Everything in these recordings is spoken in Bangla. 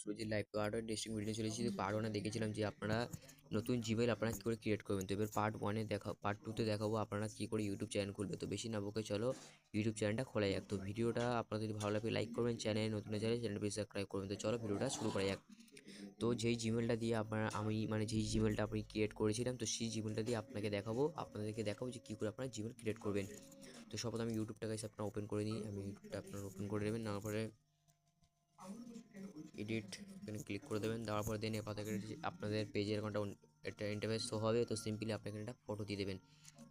সুরজিৎ লাইভ তো আরও ইন্টারেস্টিং ভিডিও চলেছি পার্ট ওয়ানে দেখেছিলাম যে আপনারা নতুন জিমেল আপনারা কী করে ক্রিয়েট করবেন। তো এবার পার্ট ওয়ানে দেখা পার্ট টুতে দেখাবো আপনারা কী করে ইউটিউব চ্যানেল খুলবে। তো বেশি না বকে চলো ইউটিউব চ্যানেলটা খোলা যাক। তো ভিডিওটা আপনাদের যদি ভালো লাগে লাইক করবেন চ্যানেল নতুন চ্যানেল চ্যানেলটি সাবস্ক্রাইব করবেন। তো চলো ভিডিওটা শুরু করা যাক। তো যেই জিমেলটা দিয়ে আপনারা, আমি মানে যেই জিমেলটা আপনি ক্রিয়েট করেছিলাম, তো সেই জিমেলটা দিয়ে আপনাকে দেখাবো, আপনাদেরকে দেখাবো যে কী করে আপনারা জিমেল ক্রিয়েট করবেন। তো সপথ আমি ইউটিউবটা গাইস আপনারা ওপেন করে নিই, আমি ইউটিউবটা আপনারা ওপেন করে নেবেন নেওয়ার পরে এডিট এখানে ক্লিক করে দেবেন। দেওয়ার পরে দেন থেকে আপনাদের পেজের কোনটা একটা ইন্টারফেস শো হবে, তো সিম্পলি আপনি এখানে একটা ফটো দিয়ে দেবেন।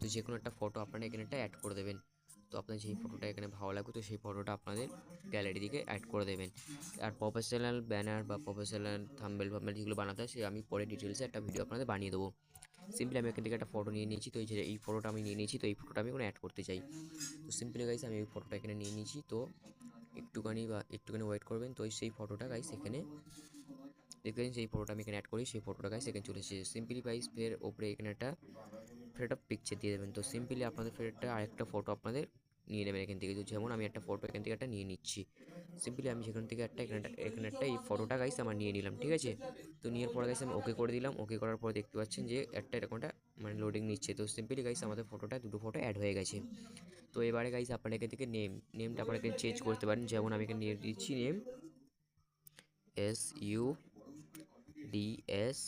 তো যে কোনো একটা ফটো আপনারা এখানে একটা অ্যাড করে দেবেন। তো আপনার যেই ফটোটা এখানে ভালো লাগবে, তো সেই ফটোটা আপনাদের গ্যালারি দিকে অ্যাড করে দেবেন। আর প্রফেশনাল ব্যানার বা প্রফেশনাল থাম্বেল ফাম্বেল যেগুলো বানাতে হয়, সে আমি পরে ডিটেলসে একটা ভিডিও আপনাদের বানিয়ে দেবো। সিম্পলি আমি এখান থেকে একটা ফটো নিয়ে নিয়েছি, তো এই যে এই ফটোটা আমি নিয়ে নিয়েছি, তো এই ফটোটা আমি এখানে অ্যাড করতে চাই। তো সিম্পলি গাইস আমি এই ফটোটা এখানে নিয়ে নিয়েছি, তো একটুখানি বা একটুখানি ওয়েট করবেন। তো সেই ফটোটা গাইস এখানে দেখবেন সেই ফটোটা আমি এখানে অ্যাড করি, সেই ফটোটা গাইস এখানে চলে এসেছে। সিম্পলি গাইস ফের ওপরে এখানে একটা ফের একটা পিকচার দিয়ে দেবেন। তো সিম্পলি আপনাদের ফের একটা আরেকটা ফটো আপনাদের নিয়ে নেবেন এখান থেকে। যেমন আমি একটা ফটো এখান থেকে একটা নিয়ে নিচ্ছি। সিম্পলি আমি সেখান থেকে একটা এখানে এখানে একটা এই ফটোটা গাইস আমার নিয়ে নিলাম, ঠিক আছে? তো নেওয়ার পরে গাইস আমি ওকে করে দিলাম। ওকে করার পর দেখতে পাচ্ছেন যে একটা এরকম একটা মানে লোডিং নিচ্ছে। তো সিম্পলি গাইস আমাদের ফটোটা দুটো ফটো অ্যাড হয়ে গেছে। তো এবারে গাইস আপনারা এখান থেকে নেম নেমটা আপনারা এখানে চেঞ্জ করতে পারেন। যেমন আমি এখানে নিয়ে দিচ্ছি name S U D S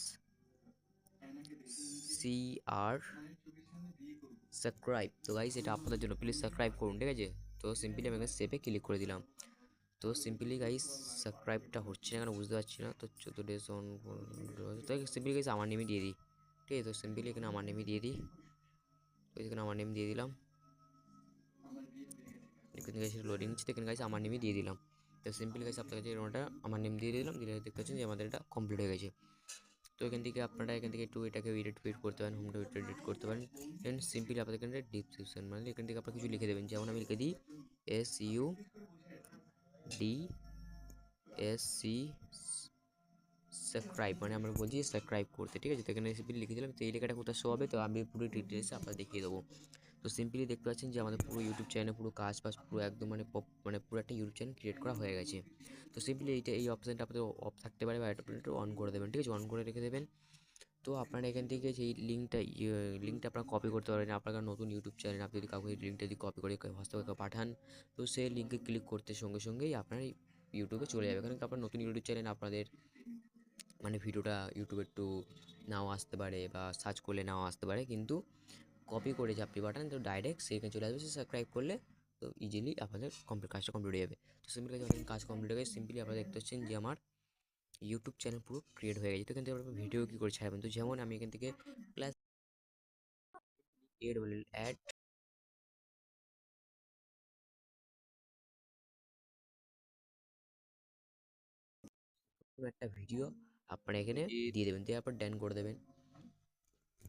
C আর সাবস্ক্রাইব তো গাইস এটা আপনাদের জন্য প্লিজ সাবস্ক্রাইব করুন, ঠিক আছে? তো সিম্পলি আমি এখানে সেভে ক্লিক করে দিলাম। তো সিম্পলি গাইস সাবস্ক্রাইবটা হচ্ছে না কেন বুঝতে পারছি না। তো চোদ্দ ডেজ অন তো সিম্পলি গাইস আমার নেমে দিয়ে দিই, ঠিক আছে? তো সিম্পলি এখানে আমার নেমে দিয়ে দিই। তো এখানে আমার নেম দিয়ে দিলাম। এখানে গাইস লোডিং নিচ্ছে এখানে গাইস আমার নেমে দিয়ে দিলাম। তো সিম্পলি গাইস আপনার কাছে আমার নেম দিয়ে দিলাম। দিলে দেখতে পাচ্ছেন যে আমাদের এটা কমপ্লিট হয়ে গেছে। তো এখান থেকে আপনারা এখান থেকে একটু এটাকে এডিট ফিট করতে পারেন হোমটা এডিট করতে পারেন। দেন সিম্পলি আপনাদের এখানে ডিসক্রিপশন মানে এখান থেকে আপনারা কিছু লিখে দেবেন। যেমন আমি লিখে দিই S U D S C subscribe মানে আমরা বলছি সাবস্ক্রাইব করতে, ঠিক আছে? তো এখানে সিম্পলি লিখে দিলাম, তো এই লেখাটা কোথায় শো হবে? তো আমি পুরো ডিটেলসে আপনার দেখিয়ে দেবো। তো সিম্পলি দেখতে পাচ্ছেন যে আমাদের পুরো ইউটিউব চ্যানেলে পুরো কাজ বাজ পুরো একদম মানে মানে পুরো একটা ইউটিউব চ্যানেল ক্রিয়েট করা হয়ে গেছে। তো সিম্পলি এইটা, এই অপশানটা আপনাদের অফ থাকতে পারে বা এটা অন করে দেবেন, ঠিক আছে? অন করে রেখে দেবেন। তো আপনারা এখান থেকে যেই লিঙ্কটা লিঙ্কটা আপনারা কপি করতে পারেন আপনার নতুন ইউটিউব চ্যানেল আপনি যদি কাউকে লিঙ্কটা যদি কপি করে হোয়াটসঅ্যাপে পাঠান, তো সেই লিঙ্কে ক্লিক করতে সঙ্গে সঙ্গেই আপনার ইউটিউবে চলে যাবে। কারণ আপনার নতুন ইউটিউব চ্যানেল আপনাদের মানে ভিডিওটা ইউটিউবে একটু নাও আসতে পারে বা সার্চ করলে নাও আসতে পারে। কিন্তু কপি করে আপনি পাঠান তো ডাইরেক্ট সেখানে চলে আসবে। সে সাবস্ক্রাইব করলে তো ইজিলি আপনাদের কমপ্লিট কাজটা কমপ্লিট হয়ে যাবে। তো সিম্পলি যখন কাজ কমপ্লিট হয়ে গেছে। সিম্পলি আপনারা দেখতে পাচ্ছেন যে আমার ইউটিউব চ্যানেল পুরো ক্রিয়েট হয়ে গেছে। তো থেকে আপনারা ভিডিও কী করে ছাড়বেন তো যেমন আমি এখান থেকে ক্লাস বলে অ্যাড একটা ভিডিও আপনারা এখানে দিয়ে দেবেন। দিয়ে আপনার ড্যান করে দেবেন।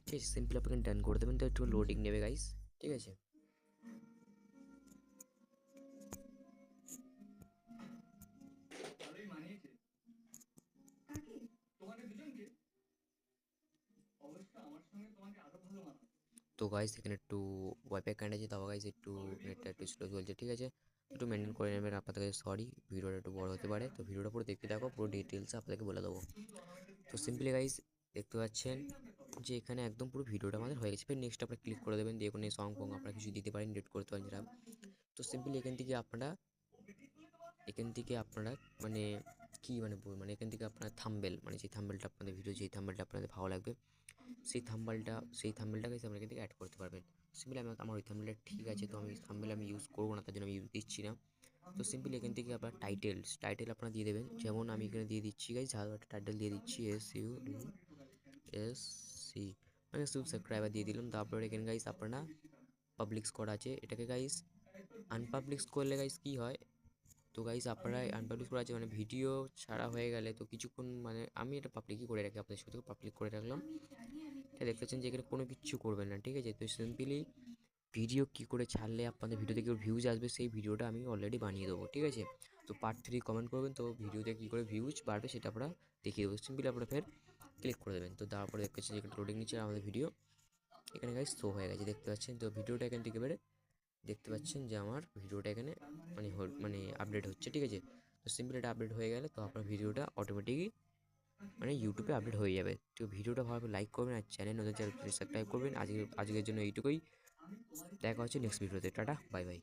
ঠিক আছে সিম্পল আপনাকে ডান করে দেবেন। তো একটু লোডিং নেবে গাইস ঠিক আছে? তো গাইস এখানে একটু ওয়াইফাই কারেন্ট আছে তাও গাইস একটু নেটটা একটু স্লো চলছে ঠিক আছে? একটু মেনটেন করে নেবেন আপনাদের কাছে সরি ভিডিওটা একটু বড় হতে পারে। তো ভিডিওটা পুরো দেখতে থাকো পুরো ডিটেলস আপনাকে বলে দেবো। তো সিম্পলি গাইস দেখতে পাচ্ছেন যে এখানে একদম পুরো ভিডিওটা আমাদের হয়ে গেছে। ফের নেক্সট আপনারা ক্লিক করে দেবেন, দিয়ে কোনো সং ফং আপনারা কিছু দিতে পারেন এডিট করতে পারেন যেটা। তো সিম্পলি এখান থেকে আপনারা, এখান থেকে আপনারা মানে কি মানে মানে এখান থেকে আপনার থাম্বেল মানে যে থাম্বেলটা আপনাদের ভিডিও যেই থাম্বেলটা আপনাদের ভালো লাগবে, সেই থাম্বেলটা সেই থাম্বেলটা গাইস আপনারা এখান থেকে অ্যাড করতে পারবেন। সিম্পলি আমি, আমার ওই থাম্বেলটা ঠিক আছে, তো আমি থাম্বেল আমি ইউজ করব না, তার জন্য আমি ইউজ দিচ্ছি না। তো সিম্পলি এখান থেকে আপনার টাইটেলস টাইটেল আপনারা দিয়ে দেবেন। যেমন আমি এখানে দিয়ে দিচ্ছি গাইস ভালো একটা টাইটেল দিয়ে দিচ্ছি এস ইউ এস সি মানে শুধু সাবস্ক্রাইবার দিয়ে দিলাম। তারপরে এখানে গাইস আপনারা পাবলিক্স করা আছে এটাকে গাইস আনপাবলিক্স করলে গাইস কী হয়? তো গাইস আপনারা আনপাবলিশ করা আছে মানে ভিডিও ছাড়া হয়ে গেলে তো কিছুক্ষণ মানে আমি এটা পাবলিকই করে রাখি, আপনাদের সাথে পাবলিক করে রাখলাম। এটা দেখতে পাচ্ছেন যে এখানে কোনো কিচ্ছু করবেন না, ঠিক আছে? তো সিম্পলি ভিডিও কী করে ছাড়লে আপনাদের ভিডিওতে কেউ ভিউজ আসবে, সেই ভিডিওটা আমি অলরেডি বানিয়ে দেবো, ঠিক আছে? তো পার্ট থ্রি কমেন্ট করবেন, তো ভিডিওতে কী করে ভিউজ বাড়বে সেটা আপনারা দেখিয়ে দেবো। সিম্পলি আপনারা ফের ক্লিক করে দেবেন। তো তারপরে দেখতে পাচ্ছেন এখানে লোডিং নিচ্ছে আমাদের ভিডিও এখানে গাইস শো হয়ে গেছে, দেখতে পাচ্ছেন? তো ভিডিওটা এখান থেকে বেড়ে দেখতে পাচ্ছেন যে আমার ভিডিওটা এখানে মানে মানে আপডেট হচ্ছে, ঠিক আছে? তো সিম্পল এটা আপডেট হয়ে গেলে তো আপনার ভিডিওটা অটোমেটিকই মানে ইউটিউবে আপডেট হয়ে যাবে। তো ভিডিওটা ভালো লাইক করবেন আর চ্যানেল নতুন চ্যানেল সাবস্ক্রাইব করবেন। আজকে, আজকের জন্য এইটুকুই। দেখা হচ্ছে নেক্সট ভিডিওতে টাটা বাই বাই